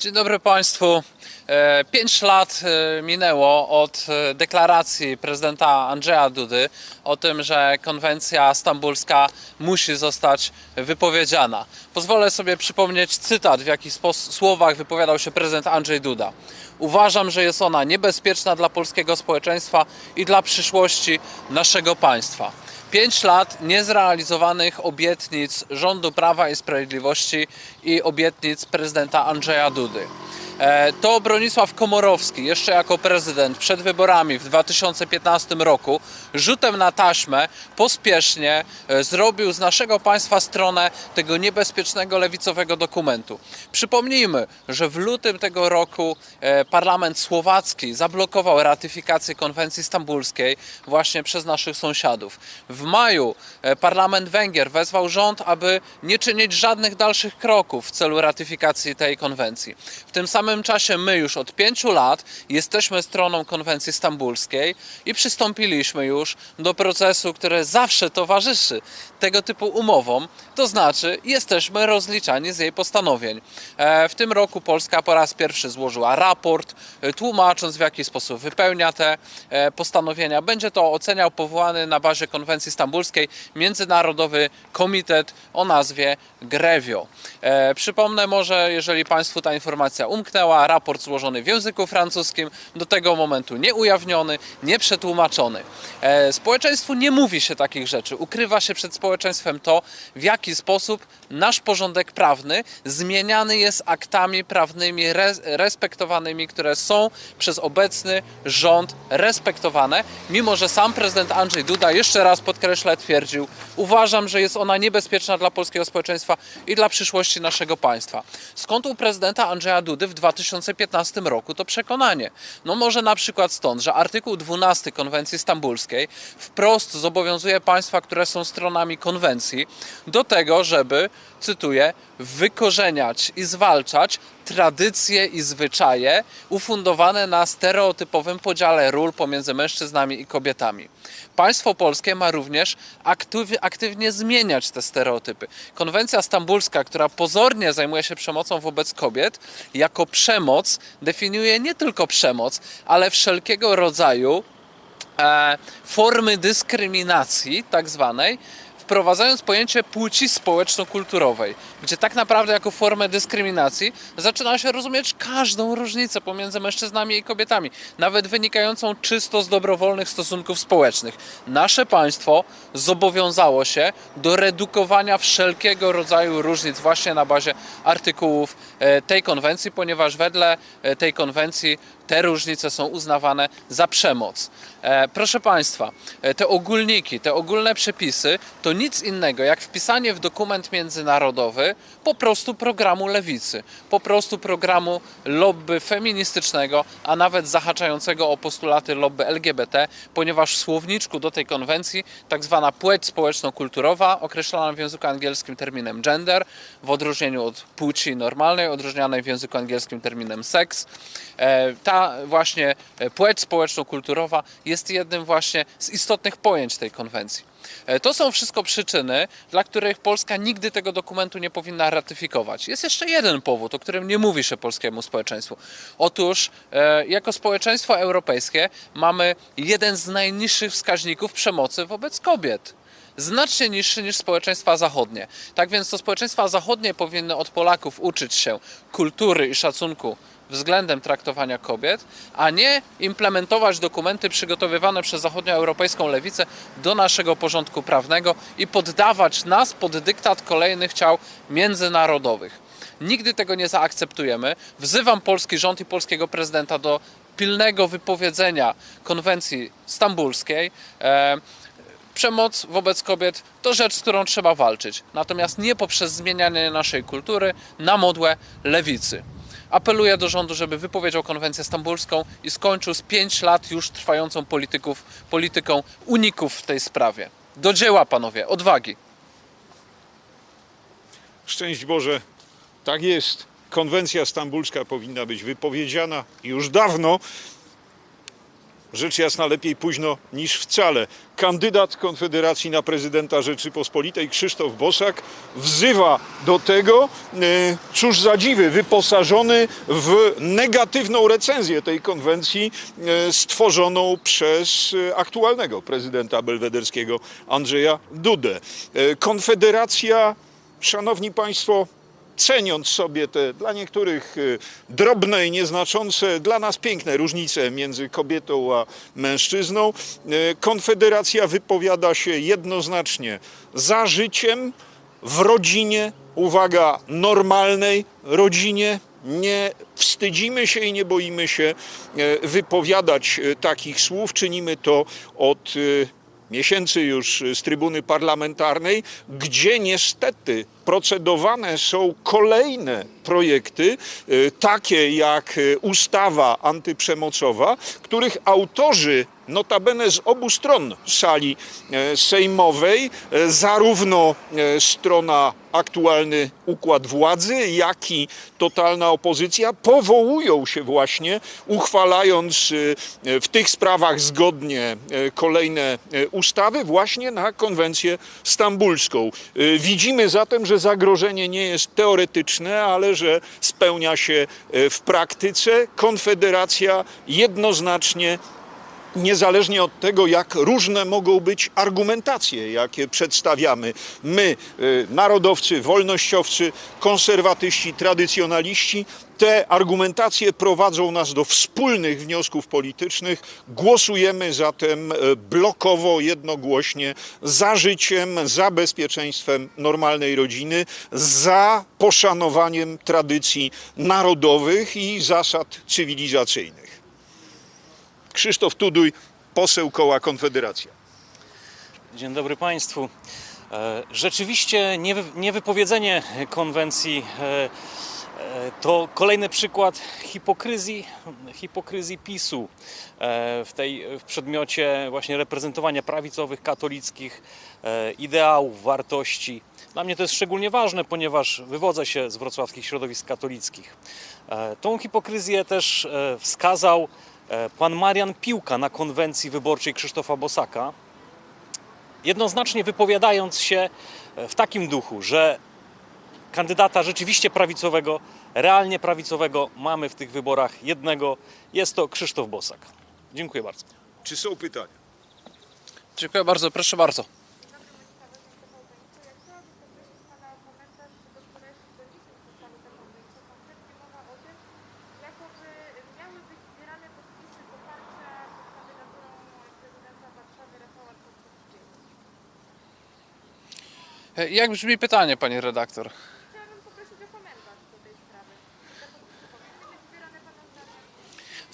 Dzień dobry Państwu. E, Pięć lat e, minęło od e, deklaracji prezydenta Andrzeja Dudy o tym, że konwencja stambulska musi zostać wypowiedziana. Pozwolę sobie przypomnieć cytat, w jakich słowach wypowiadał się prezydent Andrzej Duda. Uważam, że jest ona niebezpieczna dla polskiego społeczeństwa i dla przyszłości naszego państwa. Pięć lat niezrealizowanych obietnic rządu Prawa i Sprawiedliwości i obietnic prezydenta Andrzeja Dudy. E, To Bronisław Komorowski, jeszcze jako prezydent przed wyborami w 2015 roku, rzutem na taśmę pospiesznie e, zrobił z naszego państwa stronę tego niebezpiecznego lewicowego dokumentu. Przypomnijmy, że w lutym tego roku e, parlament słowacki zablokował ratyfikację konwencji stambulskiej właśnie przez naszych sąsiadów. W maju parlament Węgier wezwał rząd, aby nie czynić żadnych dalszych kroków w celu ratyfikacji tej konwencji. W tym samym czasie my już od pięciu lat jesteśmy stroną konwencji stambulskiej i przystąpiliśmy już do procesu, który zawsze towarzyszy tego typu umowom, to znaczy jesteśmy rozliczani z jej postanowień. E, W tym roku Polska po raz pierwszy złożyła raport, e, tłumacząc w jaki sposób wypełnia te e, postanowienia. Będzie to oceniał powołany na bazie konwencji stambulskiej Międzynarodowy Komitet o nazwie Grevio. Przypomnę może, jeżeli Państwu ta informacja umknęła, raport złożony w języku francuskim, do tego momentu nieujawniony, nieprzetłumaczony. E, Społeczeństwu nie mówi się takich rzeczy. Ukrywa się przed społeczeństwem to, w jaki sposób nasz porządek prawny zmieniany jest aktami prawnymi res- respektowanymi, które są przez obecny rząd respektowane, mimo że sam prezydent Andrzej Duda, jeszcze raz podkreślę, twierdził, uważam, że jest ona niebezpieczna dla polskiego społeczeństwa i dla przyszłości naszego państwa. Skąd u prezydenta Andrzeja Dudy w 2015 roku to przekonanie? No może na przykład stąd, że artykuł 12 konwencji stambulskiej wprost zobowiązuje państwa, które są stronami konwencji do tego, żeby, cytuję, wykorzeniać i zwalczać tradycje i zwyczaje ufundowane na stereotypowym podziale ról pomiędzy mężczyznami i kobietami. Państwo polskie ma również aktyw, aktywnie zmieniać te stereotypy. Konwencja stambulska, która pozornie zajmuje się przemocą wobec kobiet, jako przemoc definiuje nie tylko przemoc, ale wszelkiego rodzaju e, formy dyskryminacji, tak zwanej, wprowadzając pojęcie płci społeczno-kulturowej, gdzie tak naprawdę jako formę dyskryminacji zaczyna się rozumieć każdą różnicę pomiędzy mężczyznami i kobietami, nawet wynikającą czysto z dobrowolnych stosunków społecznych. Nasze państwo zobowiązało się do redukowania wszelkiego rodzaju różnic właśnie na bazie artykułów e, tej konwencji, ponieważ wedle e, tej konwencji te różnice są uznawane za przemoc. E, proszę Państwa, e, te ogólniki, te ogólne przepisy to nic innego jak wpisanie w dokument międzynarodowy po prostu programu lewicy, po prostu programu lobby feministycznego, a nawet zahaczającego o postulaty lobby LGBT, ponieważ w słowniczku do tej konwencji tak zwana płeć społeczno-kulturowa, określana w języku angielskim terminem gender, w odróżnieniu od płci normalnej, odróżnianej w języku angielskim terminem seks, e, właśnie e, płeć społeczno-kulturowa jest jednym właśnie z istotnych pojęć tej konwencji. E, To są wszystko przyczyny, dla których Polska nigdy tego dokumentu nie powinna ratyfikować. Jest jeszcze jeden powód, o którym nie mówi się polskiemu społeczeństwu. Otóż, e, jako społeczeństwo europejskie mamy jeden z najniższych wskaźników przemocy wobec kobiet znacznie niższy niż społeczeństwa zachodnie. Tak więc to społeczeństwa zachodnie powinny od Polaków uczyć się kultury i szacunku względem traktowania kobiet, a nie implementować dokumenty przygotowywane przez zachodnioeuropejską lewicę do naszego porządku prawnego i poddawać nas pod dyktat kolejnych ciał międzynarodowych. Nigdy tego nie zaakceptujemy. Wzywam polski rząd i polskiego prezydenta do pilnego wypowiedzenia konwencji stambulskiej. E, Przemoc wobec kobiet to rzecz, z którą trzeba walczyć, natomiast nie poprzez zmienianie naszej kultury na modłę lewicy. Apeluję do rządu, żeby wypowiedział konwencję stambulską i skończył z 5 lat już trwającą polityków, polityką uników w tej sprawie. Do dzieła, panowie, odwagi. Szczęść Boże, tak jest. Konwencja stambulska powinna być wypowiedziana już dawno. Rzecz jasna lepiej późno niż wcale. Kandydat Konfederacji na prezydenta Rzeczypospolitej Krzysztof Bosak wzywa do tego, e, cóż za dziwy, wyposażony w negatywną recenzję tej konwencji e, stworzoną przez e, aktualnego prezydenta belwederskiego Andrzeja Dudę. Konfederacja, szanowni państwo, ceniąc sobie te dla niektórych y, drobne i nieznaczące, dla nas piękne różnice między kobietą a mężczyzną, y, Konfederacja wypowiada się jednoznacznie za życiem w rodzinie, uwaga, normalnej rodzinie. Nie wstydzimy się i nie boimy się e, wypowiadać takich słów. Czynimy to od miesięcy już z trybuny parlamentarnej, gdzie niestety procedowane są kolejne projekty, y, takie jak y, ustawa antyprzemocowa, których autorzy notabene z obu stron sali e, sejmowej, e, zarówno e, strona aktualny układ władzy, jak i totalna opozycja powołują się właśnie, uchwalając e, w tych sprawach zgodnie kolejne ustawy właśnie na konwencję stambulską. Widzimy zatem, że zagrożenie nie jest teoretyczne, ale że spełnia się e, w praktyce. Konfederacja jednoznacznie niezależnie od tego, jak różne mogą być argumentacje, jakie przedstawiamy my, y, narodowcy, wolnościowcy, konserwatyści, tradycjonaliści, te argumentacje prowadzą nas do wspólnych wniosków politycznych. Głosujemy zatem y, blokowo, jednogłośnie za życiem, za bezpieczeństwem normalnej rodziny, za poszanowaniem tradycji narodowych i zasad cywilizacyjnych. Krzysztof Tuduj, poseł koła Konfederacja. Dzień dobry Państwu. E, Rzeczywiście niewy- niewypowiedzenie konwencji e, e, to kolejny przykład hipokryzji, hipokryzji PiSu w, tej, w przedmiocie właśnie reprezentowania prawicowych, katolickich ideałów, wartości. Dla mnie to jest szczególnie ważne, ponieważ wywodzę się z wrocławskich środowisk katolickich. Tą hipokryzję też wskazał pan Marian Piłka na konwencji wyborczej Krzysztofa Bosaka, jednoznacznie wypowiadając się w takim duchu, że kandydata rzeczywiście prawicowego, realnie prawicowego mamy w tych wyborach jednego, jest to Krzysztof Bosak. Dziękuję bardzo. Czy są pytania? Dziękuję bardzo, proszę bardzo. Jak brzmi pytanie, pani redaktor? Chciałabym poprosić o komentarz do tej sprawy. Te podpisy powinny być zbierane Pana zdaniem?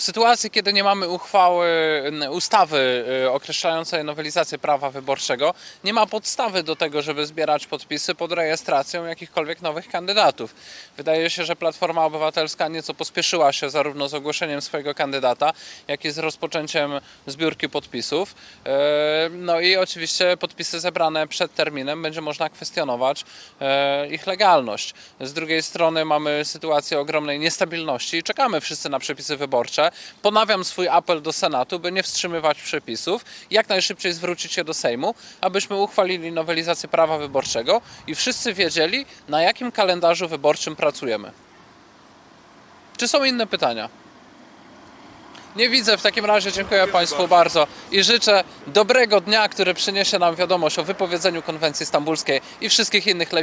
W sytuacji, kiedy nie mamy uchwały, ustawy y, określającej nowelizację prawa wyborczego, nie ma podstawy do tego, żeby zbierać podpisy pod rejestracją jakichkolwiek nowych kandydatów. Wydaje się, że Platforma Obywatelska nieco pospieszyła się zarówno z ogłoszeniem swojego kandydata, jak i z rozpoczęciem zbiórki podpisów. E, No i oczywiście podpisy zebrane przed terminem będzie można kwestionować e, ich legalność. Z drugiej strony mamy sytuację ogromnej niestabilności i czekamy wszyscy na przepisy wyborcze. Ponawiam swój apel do Senatu, by nie wstrzymywać przepisów, jak najszybciej zwrócić się do Sejmu, abyśmy uchwalili nowelizację prawa wyborczego i wszyscy wiedzieli, na jakim kalendarzu wyborczym pracujemy. Czy są inne pytania? Nie widzę, w takim razie dziękuję Państwu bardzo i życzę dobrego dnia, który przyniesie nam wiadomość o wypowiedzeniu konwencji stambulskiej i wszystkich innych lewic.